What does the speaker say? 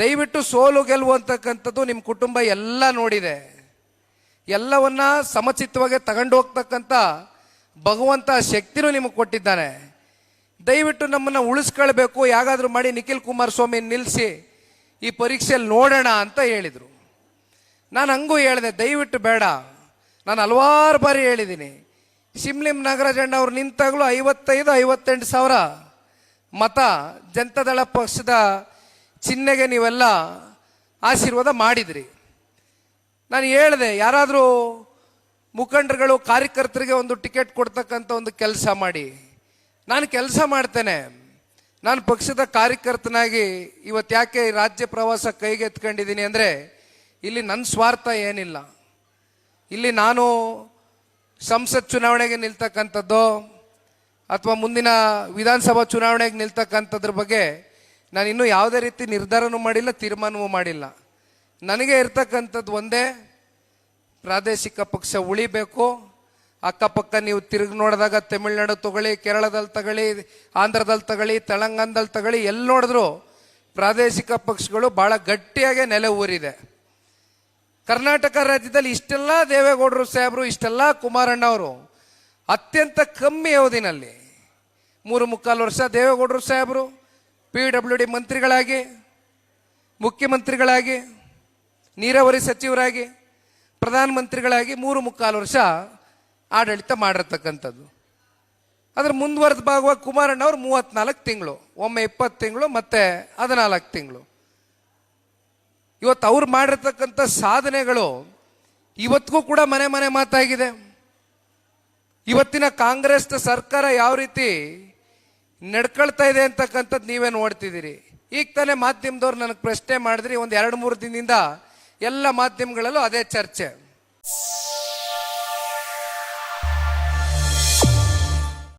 ದಯವಿಟ್ಟು ಸೋಲು ಗೆಲುವು ಅಂತಕ್ಕಂಥದ್ದು ನಿಮ್ಮ ಕುಟುಂಬ ಎಲ್ಲ ನೋಡಿದೆ. ಎಲ್ಲವನ್ನ ಸಮಚಿತ್ತವಾಗಿ ತಗೊಂಡು ಹೋಗ್ತಕ್ಕಂಥ ಭಗವಂತ ಶಕ್ತಿನೂ ನಿಮಗೆ ಕೊಟ್ಟಿದ್ದಾನೆ. ದಯವಿಟ್ಟು ನಮ್ಮನ್ನು ಉಳಿಸ್ಕೊಳ್ಬೇಕು, ಯಾಗಾದರೂ ಮಾಡಿ ನಿಖಿಲ್ ಕುಮಾರಸ್ವಾಮಿ ನಿಲ್ಲಿಸಿ ಈ ಪರೀಕ್ಷೆಯಲ್ಲಿ ನೋಡೋಣ ಅಂತ ಹೇಳಿದರು. ನಾನು ಹಂಗೂ ಹೇಳಿದೆ, ದಯವಿಟ್ಟು ಬೇಡ. ನಾನು ಹಲವಾರು ಬಾರಿ ಹೇಳಿದ್ದೀನಿ ಶಿಮ್ಲಿಂ ನಾಗರಾಜಣ್ಣ ಅವ್ರು ನಿಂತಾಗಲೂ ಐವತ್ತೈದು, ಐವತ್ತೆಂಟು ಸಾವಿರ ಮತ ಜನತಾದಳ ಪಕ್ಷದ ಚಿಹ್ನೆಗೆ ನೀವೆಲ್ಲ ಆಶೀರ್ವಾದ ಮಾಡಿದ್ರಿ. ನಾನು ಹೇಳಿದೆ, ಯಾರಾದರೂ ಮುಖಂಡರುಗಳು, ಕಾರ್ಯಕರ್ತರಿಗೆ ಒಂದು ಟಿಕೆಟ್ ಕೊಡ್ತಕ್ಕಂಥ ಒಂದು ಕೆಲಸ ಮಾಡಿ. ನಾನು ಕೆಲಸ ಮಾಡ್ತೇನೆ. ನಾನು ಪಕ್ಷದ ಕಾರ್ಯಕರ್ತನಾಗಿ ಇವತ್ತು ಯಾಕೆ ರಾಜ್ಯ ಪ್ರವಾಸ ಕೈಗೆ ಎತ್ಕೊಂಡಿದ್ದೀನಿ ಅಂದರೆ, ಇಲ್ಲಿ ನನ್ನ ಸ್ವಾರ್ಥ ಏನಿಲ್ಲ. ಇಲ್ಲಿ ನಾನು ಸಂಸತ್ ಚುನಾವಣೆಗೆ ನಿಲ್ತಕ್ಕಂಥದ್ದು ಅಥವಾ ಮುಂದಿನ ವಿಧಾನಸಭಾ ಚುನಾವಣೆಗೆ ನಿಲ್ತಕ್ಕಂಥದ್ರ ಬಗ್ಗೆ ನಾನು ಇನ್ನೂ ಯಾವುದೇ ರೀತಿ ನಿರ್ಧಾರನೂ ಮಾಡಿಲ್ಲ, ತೀರ್ಮಾನವೂ ಮಾಡಿಲ್ಲ. ನನಗೆ ಇರ್ತಕ್ಕಂಥದ್ದು ಒಂದೇ, ಪ್ರಾದೇಶಿಕ ಪಕ್ಷ ಉಳಿಬೇಕು. ಅಕ್ಕಪಕ್ಕ ನೀವು ತಿರುಗಿ ನೋಡಿದಾಗ ತಮಿಳ್ನಾಡು ತಗೊಳ್ಳಿ, ಕೇರಳದಲ್ಲಿ ತಗೊಳ್ಳಿ, ಆಂಧ್ರದಲ್ಲಿ ತಗೊಳ್ಳಿ, ತೆಲಂಗಾಣದಲ್ಲಿ ತಗೊಳ್ಳಿ, ಎಲ್ಲಿ ನೋಡಿದ್ರು ಪ್ರಾದೇಶಿಕ ಪಕ್ಷಗಳು ಬಹಳ ಗಟ್ಟಿಯಾಗಿ ನೆಲೆ ಊರಿದೆ. ಕರ್ನಾಟಕ ರಾಜ್ಯದಲ್ಲಿ ಇಷ್ಟೆಲ್ಲ ದೇವೇಗೌಡರು ಸಾಹೇಬರು, ಇಷ್ಟೆಲ್ಲ ಕುಮಾರಣ್ಣ ಅವರು, ಅತ್ಯಂತ ಕಮ್ಮಿ ಅವಧಿನಲ್ಲಿ, ಮೂರು ಮುಕ್ಕಾಲು ವರ್ಷ ದೇವೇಗೌಡರು ಸಾಹೇಬರು ಪಿ ಡಬ್ಲ್ಯೂ ಡಿ ಮಂತ್ರಿಗಳಾಗಿ, ಮುಖ್ಯಮಂತ್ರಿಗಳಾಗಿ, ನೀರಾವರಿ ಸಚಿವರಾಗಿ ಪ್ರಧಾನಮಂತ್ರಿಗಳಾಗಿ ಮೂರು ಮುಕ್ಕಾಲು ವರ್ಷ ಆಡಳಿತ ಮಾಡಿರ್ತಕ್ಕಂಥದ್ದು. ಅದ್ರ ಮುಂದುವರೆದ ಭಾಗವಾಗಿ ಕುಮಾರಣ್ಣ ಅವರು ಮೂವತ್ನಾಲ್ಕು ತಿಂಗಳು, ಒಮ್ಮೆ ಇಪ್ಪತ್ತು ತಿಂಗಳು, ಮತ್ತೆ ಹದಿನಾಲ್ಕು ತಿಂಗಳು. ಇವತ್ತು ಅವ್ರು ಮಾಡಿರ್ತಕ್ಕಂಥ ಸಾಧನೆಗಳು ಇವತ್ತಿಗೂ ಕೂಡ ಮನೆ ಮನೆ ಮಾತಾಗಿದೆ. ಇವತ್ತಿನ ಕಾಂಗ್ರೆಸ್ ಸರ್ಕಾರ ಯಾವ ರೀತಿ ನಡ್ಕೊಳ್ತಾ ಇದೆ ಅಂತಕ್ಕಂಥದ್ದು ನೀವೇ ನೋಡ್ತಿದ್ದೀರಿ. ಈಗ ತಾನೇ ಮಾಧ್ಯಮದವ್ರು ನನಗೆ ಪ್ರಶ್ನೆ ಮಾಡಿದ್ರಿ, ಒಂದು ಎರಡು ಮೂರು ದಿನದಿಂದ ಎಲ್ಲ ಮಾಧ್ಯಮಗಳಲ್ಲೂ ಅದೇ ಚರ್ಚೆ.